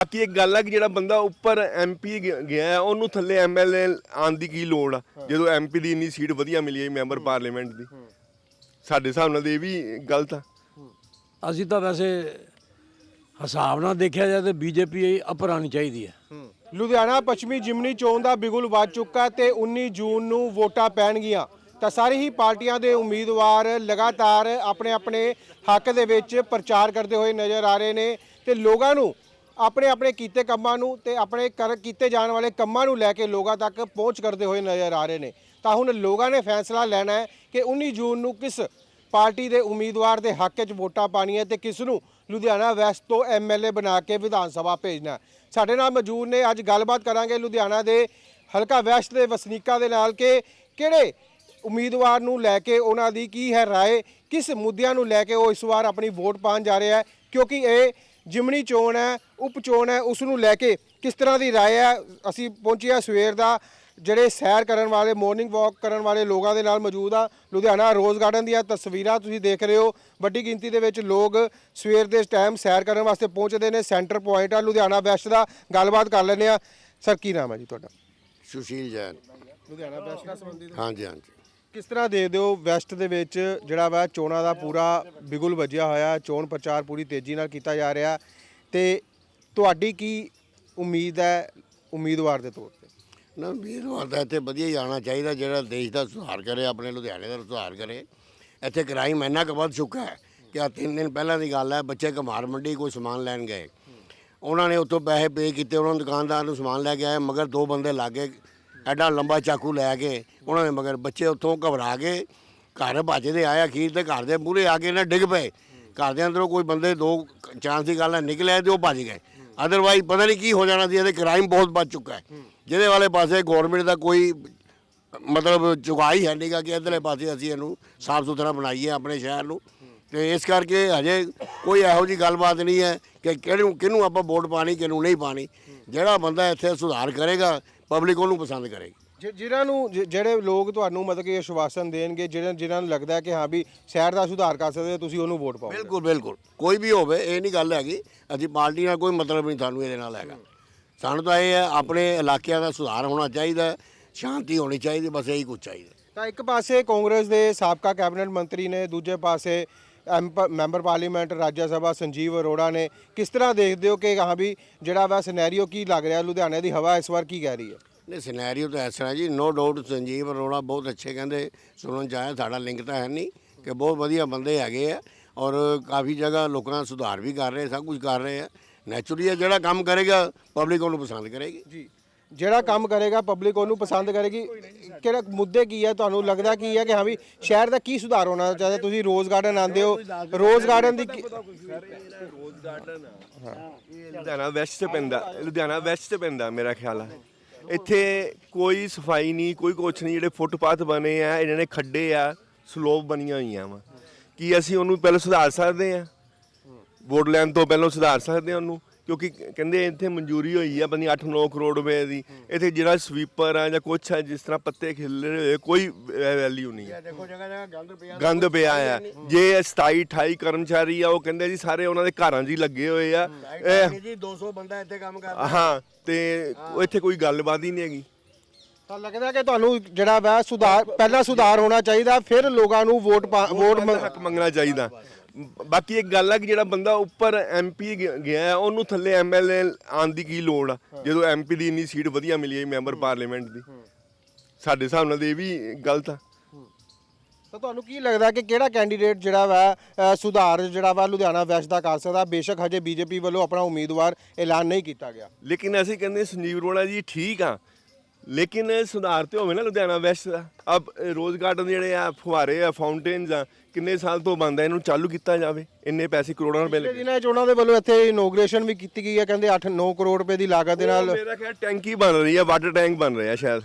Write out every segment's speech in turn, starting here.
ਬਾਕੀ ਇੱਕ ਗੱਲ ਹੈ ਕਿ ਜਿਹੜਾ ਬੰਦਾ ਉੱਪਰ ਐਮਪੀ ਗਿਆ ਹੈ, ਉਹਨੂੰ ਥੱਲੇ ਐਮਐਲਏ ਆਉਣ ਦੀ ਕੀ ਲੋੜ ਆ? ਜਦੋਂ ਐਮਪੀ ਦੀ ਇੰਨੀ ਸੀਟ ਵਧੀਆ ਮਿਲੀ ਹੈ। ਮੈਂਬਰ ਪਾਰਲੀਮੈਂਟ ਦੀ ਸਾਡੇ ਹਿਸਾਬ ਨਾਲ ਤਾਂ ਇਹ ਵੀ ਗਲਤ ਆ। ਅਸੀਂ ਤਾਂ ਵੈਸੇ ਹਿਸਾਬ ਨਾਲ ਦੇਖਿਆ ਜਾਏ ਤੇ ਬੀਜੇਪੀ ਅਪਰਾਣੀ ਚਾਹੀਦੀ ਹੈ। ਲੁਧਿਆਣਾ ਪੱਛਮੀ ਜਿਮਨੀ ਚੋਣ ਦਾ ਬਿਗੁਲ ਵੱਜ ਚੁੱਕਾ ਤੇ 19 ਜੂਨ ਨੂੰ ਵੋਟਾਂ ਪੈਣਗੀਆਂ। ਤਾਂ ਸਾਰੀ ਹੀ ਪਾਰਟੀਆਂ ਦੇ ਉਮੀਦਵਾਰ ਲਗਾਤਾਰ ਆਪਣੇ ਆਪਣੇ ਹੱਕ ਦੇ ਵਿੱਚ ਪ੍ਰਚਾਰ ਕਰਦੇ ਹੋਏ ਨਜ਼ਰ ਆ ਰਹੇ ਨੇ ਤੇ ਲੋਕਾਂ ਨੂੰ ਆਪਣੇ ਆਪਣੇ ਕੀਤੇ ਕੰਮਾਂ ਨੂੰ ਤੇ ਆਪਣੇ ਕਰ ਕੀਤੇ ਜਾਣ ਵਾਲੇ ਕੰਮਾਂ ਨੂੰ ਲੈ ਕੇ ਲੋਕਾਂ ਤੱਕ ਪਹੁੰਚ ਕਰਦੇ ਹੋਏ ਨਜ਼ਰ ਆ ਰਹੇ ਨੇ। ਤਾਂ ਹੁਣ ਲੋਕਾਂ ਨੇ ਫੈਸਲਾ ਲੈਣਾ ਹੈ ਕਿ 19 ਜੂਨ ਨੂੰ ਕਿਸ ਪਾਰਟੀ ਦੇ ਉਮੀਦਵਾਰ ਦੇ ਹੱਕ 'ਚ ਵੋਟਾਂ ਪਾਣੀਆਂ ਤੇ ਕਿਸ ਨੂੰ ਲੁਧਿਆਣਾ ਵੈਸਟ ਤੋਂ ਐਮਐਲਏ ਬਣਾ ਕੇ ਵਿਧਾਨ ਸਭਾ ਭੇਜਣਾ ਸਾਡੇ ਨਾਲ ਮੌਜੂਦ ਨੇ, ਅੱਜ ਗੱਲਬਾਤ ਕਰਾਂਗੇ ਲੁਧਿਆਣਾ ਦੇ ਹਲਕਾ ਵੈਸਟ ਦੇ ਵਸਨੀਕਾਂ ਦੇ ਨਾਲ ਕਿ ਕਿਹੜੇ ਉਮੀਦਵਾਰ ਨੂੰ ਲੈ ਕੇ ਉਹਨਾਂ ਦੀ ਕੀ ਹੈ ਰਾਏ, ਕਿਸ ਮੁੱਦਿਆਂ ਨੂੰ ਲੈ ਕੇ ਉਹ ਇਸ ਵਾਰ ਆਪਣੀ ਵੋਟ ਪਾਉਣ ਜਾ ਰਿਹਾ ਹੈ। ਕਿਉਂਕਿ ਇਹ ਜਿਮਣੀ ਚੋਣ ਹੈ ਉਪ ਚੋਣ ਹੈ ਉਸ ਨੂੰ ਲੈ ਕੇ ਕਿਸ ਤਰ੍ਹਾਂ ਦੀ ਰਾਏ ਹੈ? ਅਸੀਂ ਪਹੁੰਚੇ ਹਾਂ ਸਵੇਰ ਦਾ ਜਿਹੜੇ ਸੈਰ ਕਰਨ ਵਾਲੇ ਮਾਰਨਿੰਗ ਵਾਕ ਕਰਨ ਵਾਲੇ ਲੋਕਾਂ ਦੇ ਨਾਲ ਮੌਜੂਦ ਆ ਲੁਧਿਆਣਾ ਰੋਜ਼ ਗਾਰਡਨ ਦੀਆਂ ਤਸਵੀਰਾਂ ਤੁਸੀਂ ਦੇਖ ਰਹੇ ਹੋ। ਵੱਡੀ ਗਿਣਤੀ ਦੇ ਵਿੱਚ ਲੋਕ ਸਵੇਰ ਦੇ ਟਾਈਮ ਸੈਰ ਕਰਨ ਵਾਸਤੇ ਪਹੁੰਚਦੇ ਨੇ ਸੈਂਟਰ ਪੁਆਇੰਟ ਆ ਲੁਧਿਆਣਾ ਵੈਸਟ ਦਾ। ਗੱਲਬਾਤ ਕਰ ਲੈਂਦੇ ਆ ਸਰ ਕੀ ਨਾਮ ਹੈ ਜੀ ਤੁਹਾਡਾ? ਸੁਸ਼ੀਲ ਜੈਨ। ਲੁਧਿਆਣਾ ਵੈਸਟ ਨਾਲ ਸੰਬੰਧਿਤ ਹਾਂਜੀ ਹਾਂਜੀ। ਕਿਸ ਤਰ੍ਹਾਂ ਦੇਖਦੇ ਹੋ ਵੈਸਟ ਦੇ ਵਿੱਚ ਜਿਹੜਾ ਵਾ ਚੋਣਾਂ ਦਾ ਪੂਰਾ ਬਿਗੁਲ ਵੱਜਿਆ ਹੋਇਆ, ਚੋਣ ਪ੍ਰਚਾਰ ਪੂਰੀ ਤੇਜ਼ੀ ਨਾਲ ਕੀਤਾ ਜਾ ਰਿਹਾ ਤੇ ਤੁਹਾਡੀ ਕੀ ਉਮੀਦ ਹੈ ਉਮੀਦਵਾਰ ਦੇ ਤੌਰ ਤੇ? ਨਾ, ਉਮੀਦਵਾਰ ਦਾ ਇੱਥੇ ਵਧੀਆ ਹੀ ਆਉਣਾ ਚਾਹੀਦਾ, ਜਿਹੜਾ ਦੇਸ਼ ਦਾ ਸੁਧਾਰ ਕਰੇ, ਆਪਣੇ ਲੁਧਿਆਣੇ ਦਾ ਸੁਧਾਰ ਕਰੇ। ਇੱਥੇ ਕ੍ਰਾਈਮ ਇੰਨਾ ਕੁ ਵੱਧ ਚੁੱਕਾ ਹੈ ਕਿ ਆ ਤਿੰਨ ਦਿਨ ਪਹਿਲਾਂ ਦੀ ਗੱਲ ਹੈ, ਬੱਚੇ ਕਮਾਰ ਮੰਡੀ ਕੋਈ ਸਮਾਨ ਲੈਣ ਗਏ। ਉਹਨਾਂ ਨੇ ਉੱਥੋਂ ਪੈਸੇ ਪੇ ਕੀਤੇ, ਉਹਨਾਂ ਨੂੰ ਦੁਕਾਨਦਾਰ ਨੂੰ ਸਮਾਨ ਲੈ ਕੇ ਆਏ, ਮਗਰ ਦੋ ਬੰਦੇ ਲਾਗੇ ਐਡਾ ਲੰਬਾ ਚਾਕੂ ਲੈ ਕੇ ਉਹਨਾਂ ਨੇ ਮਗਰ ਬੱਚੇ ਉੱਥੋਂ ਘਬਰਾ ਕੇ ਘਰ ਭੱਜਦੇ ਆਏ ਅਖੀਰ ਤੇ ਘਰ ਦੇ ਮੂਹਰੇ ਆ ਕੇ ਇਹਨਾਂ ਡਿੱਗ ਪਏ। ਘਰ ਦੇ ਅੰਦਰੋਂ ਕੋਈ ਬੰਦੇ ਦੋ ਚਾਂਸ ਦੀ ਗੱਲ ਹੈ, ਨਿਕਲੇ ਤੇ ਉਹ ਭੱਜ ਗਏ। ਅਦਰਵਾਈਜ਼ ਪਤਾ ਨਹੀਂ ਕੀ ਹੋ ਜਾਣਾ ਸੀ, ਇਹਦੇ ਕ੍ਰਾਈਮ ਬਹੁਤ ਵੱਧ ਚੁੱਕਾ ਹੈ। ਜਿਹਦੇ ਵਾਲੇ ਪਾਸੇ ਗਵਰਨਮੈਂਟ ਦਾ ਕੋਈ ਮਤਲਬ ਚੁਗਾਈ ਹੈ ਨਹੀਂਗਾ ਕਿ ਇਧਰਲੇ ਪਾਸੇ ਅਸੀਂ ਇਹਨੂੰ ਸਾਫ਼ ਸੁਥਰਾ ਬਣਾਈਏ ਆਪਣੇ ਸ਼ਹਿਰ ਨੂੰ। ਤੇ ਇਸ ਕਰਕੇ ਹਜੇ ਕੋਈ ਇਹੋ ਜੀ ਗੱਲਬਾਤ ਨਹੀਂ ਹੈ ਕਿ ਕਿਹਨੂੰ ਕਿਹਨੂੰ ਆਪਾਂ ਵੋਟ ਪਾਣੀ, ਕਿਹਨੂੰ ਨਹੀਂ ਪਾਣੀ। ਜਿਹੜਾ ਬੰਦਾ ਇੱਥੇ ਸੁਧਾਰ ਕਰੇਗਾ ਪਬਲਿਕ ਉਹਨੂੰ ਪਸੰਦ ਕਰੇਗੀ। ਜਿ- ਜਿਨ੍ਹਾਂ ਨੂੰ ਜਿ- ਜਿਹੜੇ ਲੋਕ ਤੁਹਾਨੂੰ ਮਤਲਬ ਕਿ ਆਸ਼ਵਾਸਨ ਦੇਣਗੇ ਜਿਹਨਾਂ ਜਿਨ੍ਹਾਂ ਨੂੰ ਲੱਗਦਾ ਹੈ ਕਿ ਹਾਂ ਵੀ ਸ਼ਹਿਰ ਦਾ ਸੁਧਾਰ ਕਰ ਸਕਦੇ ਹੋ, ਤੁਸੀਂ ਉਹਨੂੰ ਵੋਟ ਪਾਓ ਬਿਲਕੁਲ ਬਿਲਕੁਲ। ਕੋਈ ਵੀ ਹੋਵੇ ਇਹ ਨਹੀਂ ਗੱਲ ਹੈਗੀ ਅਸੀਂ ਪਾਰਟੀ ਨਾਲ ਕੋਈ ਮਤਲਬ ਨਹੀਂ ਸਾਨੂੰ ਇਹਦੇ ਨਾਲ ਹੈਗਾ। ਸਾਨੂੰ ਤਾਂ ਇਹ ਹੈ ਆਪਣੇ ਇਲਾਕਿਆਂ ਦਾ ਸੁਧਾਰ ਹੋਣਾ ਚਾਹੀਦਾ ਹੈ, ਸ਼ਾਂਤੀ ਹੋਣੀ ਚਾਹੀਦੀ ਬਸ ਇਹੀ ਕੁਝ ਚਾਹੀਦਾ ਤਾਂ ਇੱਕ ਪਾਸੇ ਕਾਂਗਰਸ ਦੇ ਸਾਬਕਾ ਕੈਬਨਿਟ ਮੰਤਰੀ ਨੇ ਦੂਜੇ ਪਾਸੇ M- member parliament Rajya Sabha Sanjeev Arora ਨੇ ਕਿਸ ਤਰ੍ਹਾਂ ਦੇਖਦੇ ਹੋ ਕਿ ਹਾਂ ਵੀ ਜਿਹੜਾ ਵਾ ਸਿਨੈਰੀਓ ਕੀ ਲੱਗ ਰਿਹਾ ਲੁਧਿਆਣੇ ਦੀ ਹਵਾ ਇਸ ਵਾਰ ਕੀ ਕਹਿ ਰਹੀ ਹੈ? ਨਹੀਂ ਸਿਨੈਰੀਓ ਤਾਂ ਇਸ ਤਰ੍ਹਾਂ ਜੀ ਨੋ ਡਾਊਟ ਸੰਜੀਵ ਅਰੋੜਾ ਬਹੁਤ ਅੱਛੇ ਕਹਿੰਦੇ ਸੁਣਨ ਚ ਆਇਆ ਸਾਡਾ ਲਿੰਕ ਤਾਂ ਹੈ ਨਹੀਂ ਕਿ ਬਹੁਤ ਵਧੀਆ ਬੰਦੇ ਹੈਗੇ ਆ ਔਰ ਕਾਫੀ ਜਗ੍ਹਾ ਲੋਕਾਂ ਦਾ ਸੁਧਾਰ ਵੀ ਕਰ ਰਹੇ ਸਭ ਕੁਝ ਕਰ ਰਹੇ ਆ। ਨੈਚੁਰਲੀ ਜਿਹੜਾ ਕੰਮ ਕਰੇਗਾ ਪਬਲਿਕ ਉਹਨੂੰ ਪਸੰਦ ਕਰੇਗੀ। ਜੀ। ਜਿਹੜਾ ਕੰਮ ਕਰੇਗਾ ਪਬਲਿਕ ਉਹਨੂੰ ਪਸੰਦ ਕਰੇਗੀ। ਕਿਹੜਾ ਮੁੱਦੇ ਕੀ ਹੈ ਤੁਹਾਨੂੰ ਲੱਗਦਾ ਕੀ ਹੈ ਕਿ ਹਾਂ ਵੀ ਸ਼ਹਿਰ ਦਾ ਕੀ ਸੁਧਾਰ ਹੋਣਾ ਚਾਹੀਦਾ? ਤੁਸੀਂ ਰੋਜ਼ ਗਾਰਡਨ ਆਉਂਦੇ ਹੋ, ਰੋਜ਼ ਗਾਰਡਨ ਦੀ ਰੋਜ਼ ਗਾਰਡਨ ਇਹ ਲੁਧਿਆਣਾ ਵੈਸਟ ਤੇ ਪੈਂਦਾ, ਲੁਧਿਆਣਾ ਵੈਸਟ ਤੇ ਪੈਂਦਾ ਮੇਰਾ ਖਿਆਲ ਹੈ ਇੱਥੇ ਕੋਈ ਸਫ਼ਾਈ ਨਹੀਂ, ਕੋਈ ਕੁਛ ਨਹੀਂ, ਜਿਹੜੇ ਫੁੱਟਪਾਥ ਬਣੇ ਆ, ਇਹਨਾਂ ਨੇ ਖੱਡੇ ਆ ਸਲੋਪ ਬਣੀਆਂ ਹੋਈਆਂ ਵਾ। ਕੀ ਅਸੀਂ ਉਹਨੂੰ ਪਹਿਲਾਂ ਸੁਧਾਰ ਸਕਦੇ ਆ? ਵੋਟ ਲੈਣ ਤੋਂ ਪਹਿਲਾਂ ਸੁਧਾਰ ਸਕਦੇ ਆ ਉਹਨੂੰ? ਕਿਉਂਕਿ ਕਹਿੰਦੇ ਇੱਥੇ ਮਨਜ਼ੂਰੀ ਹੋਈ ਆ ਬੰਦੀ 8-9 ਕਰੋੜ ਰੁਪਏ ਦੀ। ਇੱਥੇ ਜਿਹੜਾ ਸਵੀਪਰ ਆ ਜਾਂ ਕੁਛ ਆ ਜਿਸ ਤਰ੍ਹਾਂ ਪੱਤੇ ਖਿਲਰੇ ਹੋਏ ਕੋਈ ਵੈਲਿਊ ਨਹੀਂ ਹੈ ਦੇਖੋ ਜਗ੍ਹਾ ਜਗ੍ਹਾ ਗੰਦ ਪਿਆ। ਗੰਦ ਪਿਆ ਆ। ਜੇ 27 28 ਕਰਮਚਾਰੀ ਆ ਉਹ ਕਹਿੰਦੇ ਜੀ ਸਾਰੇ ਉਹਨਾਂ ਦੇ ਘਰਾਂ 'ਚ ਹੀ ਲੱਗੇ ਹੋਏ ਆ। ਇਹ ਜੀ 200 ਬੰਦਾ ਇੱਥੇ ਕੰਮ ਕਰਦਾ ਹਾਂ ਤੇ ਇੱਥੇ ਕੋਈ ਗੱਲਬਾਤ ਹੀ ਨਹੀਂ ਹੈਗੀ। ਤਾਂ ਲੱਗਦਾ ਕਿ ਤੁਹਾਨੂੰ ਜਿਹੜਾ ਵਾ ਸੁਧਾਰ ਪਹਿਲਾਂ ਸੁਧਾਰ ਹੋਣਾ ਚਾਹੀਦਾ ਫਿਰ ਲੋਕਾਂ ਨੂੰ ਵੋਟ ਵੋਟ ਹੱਕ ਮੰਗਣਾ ਚਾਹੀਦਾ। ਬਾਕੀ ਇੱਕ ਗੱਲ ਹੈ ਕਿ ਜਿਹੜਾ ਬੰਦਾ ਉੱਪਰ ਐਮਪੀ ਗਿਆ ਹੈ, ਉਹਨੂੰ ਥੱਲੇ ਐਮਐਲਏ ਆਉਣ ਦੀ ਕੀ ਲੋੜ ਆ? ਜਦੋਂ ਐਮਪੀ ਦੀ ਇੰਨੀ ਸੀਟ ਵਧੀਆ ਮਿਲੀ ਹੈ ਮੈਂਬਰ ਪਾਰਲੀਮੈਂਟ ਦੀ। ਸਾਡੇ ਹਿਸਾਬ ਨਾਲ ਤਾਂ ਇਹ ਵੀ ਗਲਤ ਆ। ਤਾਂ ਤੁਹਾਨੂੰ ਕੀ ਲੱਗਦਾ ਕਿ ਕਿਹੜਾ ਕੈਂਡੀਡੇਟ ਜਿਹੜਾ ਵਾ ਅ, ਸੁਧਾਰ ਜਿਹੜਾ ਵਾ ਲੁਧਿਆਣਾ ਵੈਸਟ ਦਾ ਕਰ ਸਕਦਾ? ਬੇਸ਼ੱਕ ਹਜੇ ਬੀਜੇਪੀ ਵੱਲੋਂ ਆਪਣਾ ਉਮੀਦਵਾਰ ਐਲਾਨ ਨਹੀਂ ਕੀਤਾ ਗਿਆ। ਲੇਕਿਨ ਅਸੀਂ ਕਹਿੰਦੇ ਸੰਜੀਵ ਅਰੋੜਾ ਜੀ ਠੀਕ ਆ। ਲੇਕਿਨ ਸੁਧਾਰ ਤੇ ਹੋਵੇ ਨਾ ਲੁਧਿਆਣਾ ਵੈਸਟ ਦਾ। ਅਬ ਰੋਜ਼ ਗਾਰਡਨ ਜਿਹੜੇ ਆ ਫੁਹਾਰੇ ਆ ਫਾਊਂਟੇਨਸ ਆ ਕਿੰਨੇ ਸਾਲ ਤੋਂ ਬੰਦ ਆ ਇਹਨੂੰ ਚਾਲੂ ਕੀਤਾ ਜਾਵੇ। ਇੰਨੇ ਪੈਸੇ ਕਰੋੜਾਂ ਰੁਪਏ ਪਿਛਲੇ ਲੱਗੇ। ਦਿਨਾਂ 'ਚ ਉਹਨਾਂ ਦੇ ਵੱਲੋਂ ਇੱਥੇ ਇਨੋਗ੍ਰੇਸ਼ਨ ਵੀ ਕੀਤੀ ਗਈ ਹੈ। ਕਹਿੰਦੇ 8-9 ਕਰੋੜ ਰੁਪਏ ਦੀ ਲਾਗਤ ਦੇ ਨਾਲ ਮੇਰਾ ਖਿਆਲ ਟੈਂਕੀ ਬਣ ਰਹੀ ਆ ਵਾਟਰ ਟੈਂਕ ਬਣ ਰਿਹਾ ਸ਼ਾਇਦ।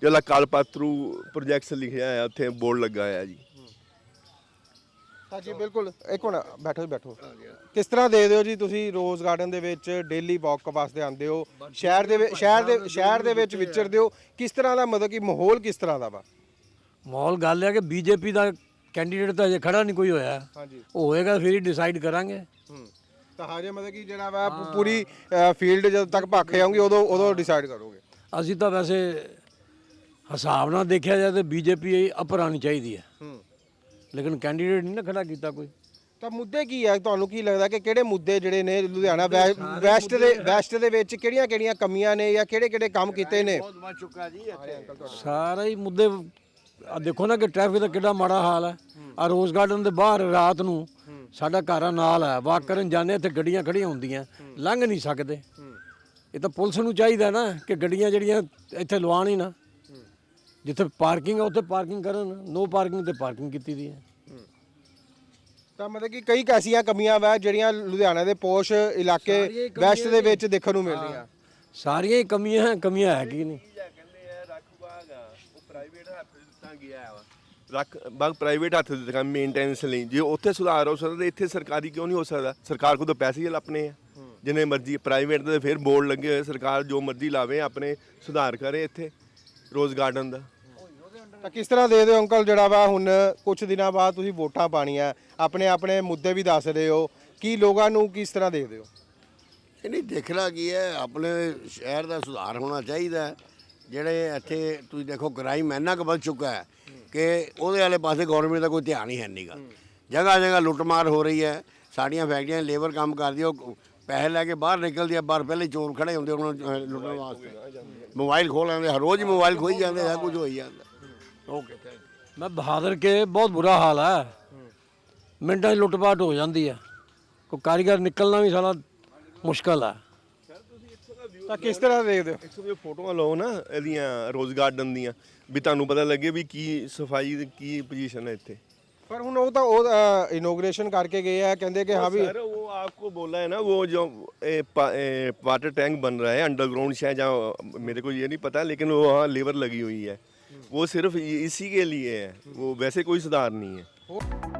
ਜਿਹੜਾ ਕਲਪਾਤਰੂ ਪ੍ਰੋਜੈਕਟਸ ਲਿਖਿਆ ਆ ਉੱਥੇ ਬੋਰਡ ਲੱਗਾ ਹੋਇਆ ਜੀ। ਹਾਂਜੀ ਬਿਲਕੁਲ। ਇੱਕ ਮਿੰਟ ਬੈਠੋ ਜੀ, ਬੈਠੋ। ਕਿਸ ਤਰ੍ਹਾਂ ਦੇ ਦਿਓ ਜੀ ਤੁਸੀਂ ਰੋਜ਼ ਗਾਰਡਨ ਦੇ ਵਿੱਚ ਡੇਲੀ ਵਾਕ ਵਾਸਤੇ ਆਉਂਦੇ ਹੋ? ਸ਼ਹਿਰ ਦੇ ਵਿੱਚ- ਸ਼ਹਿਰ ਦੇ ਸ਼ਹਿਰ ਦੇ ਵਿੱਚ ਵਿਚਰਦੇ ਹੋ? ਕਿਸ ਤਰ੍ਹਾਂ ਦਾ ਮਤਲਬ ਕਿ ਮਾਹੌਲ ਕਿਸ ਤਰ੍ਹਾਂ ਦਾ ਵਾ? ਮਾਹੌਲ ਗੱਲ ਹੈ ਕਿ ਬੀਜੇਪੀ ਦਾ ਕੈਂਡੀਡੇਟ ਤਾਂ ਅਜੇ ਖੜਾ ਨਹੀਂ ਕੋਈ ਹੋਇਆ। ਹਾਂਜੀ। ਉਹ ਹੋਏਗਾ ਫਿਰ ਹੀ ਡਿਸਾਈਡ ਕਰਾਂਗੇ। ਹੂੰ। ਤਾਂ ਹਜੇ ਮਤਲਬ ਕਿ ਜਿਹੜਾ ਵਾ ਪੂਰੀ ਫੀਲਡ ਜਦੋਂ ਤੱਕ ਭੱਖ ਆਉਂਗੀ ਉਦੋਂ ਉਦੋਂ ਡਿਸਾਈਡ ਕਰੋਗੇ। ਅਸੀਂ ਤਾਂ ਵੈਸੇ ਹਿਸਾਬ ਨਾਲ ਦੇਖਿਆ ਜਾਏ ਤੇ ਬੀਜੇਪੀ ਅਪਰਾਣੀ ਚਾਹੀਦੀ ਹੈ। ਹੂੰ। ਲੇਕਿਨ ਕੈਂਡੀਡੇਟ ਨਹੀਂ ਨਾ ਖੜਾ ਕੀਤਾ ਕੋਈ। ਤਾਂ ਮੁੱਦੇ ਕੀ ਹੈ ਤੁਹਾਨੂੰ ਕੀ ਲੱਗਦਾ ਕਿ ਕਿਹੜੇ ਮੁੱਦੇ ਜਿਹੜੇ ਨੇ ਲੁਧਿਆਣਾ ਵੈ- ਵੈਸਟ ਦੇ ਵੈਸਟ ਦੇ ਵਿੱਚ ਕਿਹੜੀਆਂ ਕਿਹੜੀਆਂ ਕਮੀਆਂ ਨੇ ਜਾਂ ਕਿਹੜੇ ਕਿਹੜੇ ਕੰਮ ਕੀਤੇ ਨੇ? ਬਹੁਤ ਵੱਧ ਚੁੱਕਾ ਜੀ ਇੱਥੇ ਸਾਰਾ ਹੀ ਮੁੱਦੇ ਆ ਦੇਖੋ ਨਾ ਕਿ ਟ੍ਰੈਫਿਕ ਦਾ ਕਿੰਨਾ ਮਾੜਾ ਹਾਲ ਹੈ। ਆ ਰੋਜ਼ ਗਾਰਡਨ ਦੇ ਬਾਹਰ ਰਾਤ ਨੂੰ ਸਾਡਾ ਘਰ ਨਾਲ ਹੈ ਵਾਕ ਕਰਨ ਜਾਂਦੇ ਇੱਥੇ ਗੱਡੀਆਂ ਖੜੀਆਂ ਹੁੰਦੀਆਂ। ਲੰਘ ਨਹੀਂ ਸਕਦੇ। ਇਹ ਤਾਂ ਪੁਲਿਸ ਨੂੰ ਚਾਹੀਦਾ ਨਾ ਕਿ ਗੱਡੀਆਂ ਜਿਹੜੀਆਂ ਇੱਥੇ ਲਵਾਉਣ ਹੀ ਨਾ। ਜਿੱਥੇ ਪਾਰਕਿੰਗ ਹੈ ਉੱਥੇ ਪਾਰਕਿੰਗ ਕਰਨ। ਨੋ ਪਾਰਕਿੰਗ ਤੇ ਪਾਰਕਿੰਗ ਕੀਤੀ ਦੀ ਹੈ। ਤਾਂ ਮਤਲਬ ਕਿ ਕਈ ਐਸੀਆਂ ਕਮੀਆਂ ਵਾ ਜਿਹੜੀਆਂ ਲੁਧਿਆਣਾ ਦੇ ਪੋਸ਼ ਇਲਾਕੇ ਵੈਸਟ ਦੇ ਵਿੱਚ ਦੇਖਣ ਨੂੰ ਮਿਲਦੀਆਂ ਸਾਰੀਆਂ ਹੀ ਕਮੀਆਂ ਕਮੀਆਂ ਹੈ ਕੀ ਨਹੀਂ ਕਹਿੰਦੇ ਆ ਰੱਖ ਬਾਗ ਆ ਉਹ ਗਿਆ ਵਾ ਰੱਖ ਬਾਗ ਪ੍ਰਾਈਵੇਟ ਹੱਥ ਦਿੱਤਾ ਮੇਨਟੇਨੈਂਸ ਲਈ। ਜੇ ਉੱਥੇ ਸੁਧਾਰ ਹੋ ਸਕਦਾ ਤੇ ਇੱਥੇ ਸਰਕਾਰੀ ਕਿਉਂ ਨਹੀਂ ਹੋ ਸਕਦਾ? ਸਰਕਾਰ ਕੋਲ ਤਾਂ ਪੈਸੇ ਹੀ ਆਪਣੇ ਆ। ਜਿੰਨੇ ਮਰਜ਼ੀ ਪ੍ਰਾਈਵੇਟ ਦੇ ਫਿਰ ਬੋਰਡ ਲੱਗੇ ਹੋਏ ਸਰਕਾਰ ਜੋ ਮਰਜ਼ੀ ਲਾਵੇ ਆਪਣੇ ਸੁਧਾਰ ਕਰੇ ਇੱਥੇ ਰੋਜ਼ ਗਾਰਡਨ ਦਾ। ਤਾਂ ਕਿਸ ਤਰ੍ਹਾਂ ਦੇ ਦਿਓ ਅੰਕਲ ਜਿਹੜਾ ਵਾ ਹੁਣ ਕੁਝ ਦਿਨਾਂ ਬਾਅਦ ਤੁਸੀਂ ਵੋਟਾਂ ਪਾਣੀਆਂ? ਆਪਣੇ ਆਪਣੇ ਮੁੱਦੇ ਵੀ ਦੱਸ ਰਹੇ ਹੋ। ਕੀ ਲੋਕਾਂ ਨੂੰ ਕਿਸ ਤਰ੍ਹਾਂ ਦੇਖਦੇ ਹੋ ਇਹ ਨਹੀਂ ਦੇਖਣਾ ਕੀ ਹੈ ਆਪਣੇ ਸ਼ਹਿਰ ਦਾ ਸੁਧਾਰ ਹੋਣਾ ਚਾਹੀਦਾ ਹੈ। ਜਿਹੜੇ ਇੱਥੇ ਤੁਸੀਂ ਦੇਖੋ ਕ੍ਰਾਈਮ ਇੰਨਾ ਕੁ ਵੱਧ ਚੁੱਕਾ ਹੈ ਕਿ ਉਹਦੇ ਵਾਲੇ ਪਾਸੇ ਗਵਰਨਮੈਂਟ ਦਾ ਕੋਈ ਧਿਆਨ ਹੀ ਹੈ ਨਹੀਂਗਾ ਜਗ੍ਹਾ ਜਗ੍ਹਾ ਲੁੱਟਮਾਰ ਹੋ ਰਹੀ ਹੈ, ਸਾਡੀਆਂ ਫੈਕਟਰੀਆਂ ਲੇਬਰ ਕੰਮ ਕਰਦੀ ਉਹ ਪੈਸੇ ਲੈ ਕੇ ਬਾਹਰ ਨਿਕਲਦੀ ਆ ਬਾਹਰ ਪਹਿਲੇ ਚੋਰ ਖੜੇ ਹੁੰਦੇ ਉਹਨਾਂ ਨੂੰ ਲੁੱਟਣ ਵਾਸਤੇ। ਮੋਬਾਈਲ ਖੋਹ ਲੈਂਦੇ, ਹਰ ਰੋਜ਼ ਮੋਬਾਈਲ ਖੋਈ ਜਾਂਦੇ ਆ ਕੁਝ ਹੋਈ ਜਾਂਦਾ। ਓਕੇ ਮੈਂ ਬਹਾਦਰ ਕੇ, ਬਹੁਤ ਬੁਰਾ ਹਾਲ ਹੈ। ਮਿੰਟਾਂ 'ਚ ਲੁੱਟਪਾਟ ਹੋ ਜਾਂਦੀ ਹੈ। ਕੋਈ ਕਾਰੀਗਰ ਨਿਕਲਣਾ ਵੀ ਸਾਲਾ ਮੁਸ਼ਕਲ ਹੈ। ਤਾਂ ਕਿਸ ਤਰ੍ਹਾਂ ਦੇਖਦੇ ਹੋ ਇੱਥੋਂ ਦੀਆਂ ਫੋਟੋਆਂ ਲਓ ਨਾ ਇਹਦੀਆਂ ਰੋਜ਼ ਗਾਰਡਨ ਦੀਆਂ ਵੀ ਤੁਹਾਨੂੰ ਪਤਾ ਲੱਗੇ ਵੀ ਕੀ ਸਫਾਈ ਦੀ ਕੀ ਪੋਜੀਸ਼ਨ ਹੈ ਇੱਥੇ ਪਰ ਹੁਣ ਉਹ ਤਾਂ ਉਹ ਇਨੋਗ੍ਰੇਸ਼ਨ ਕਰਕੇ ਗਏ ਆ ਕਹਿੰਦੇ ਕਿ ਹਾਂ ਵੀ सर वो आपको बोला है ना वो जो ए, पा, ए, वाटर टैंक बन रहा है अंडरग्राउंड शायद जहाँ मेरे को ये नहीं पता लेकिन वो वहाँ लेबर लगी हुई है वो सिर्फ ये- इसी के लिए है वो वैसे कोई सुधार नहीं है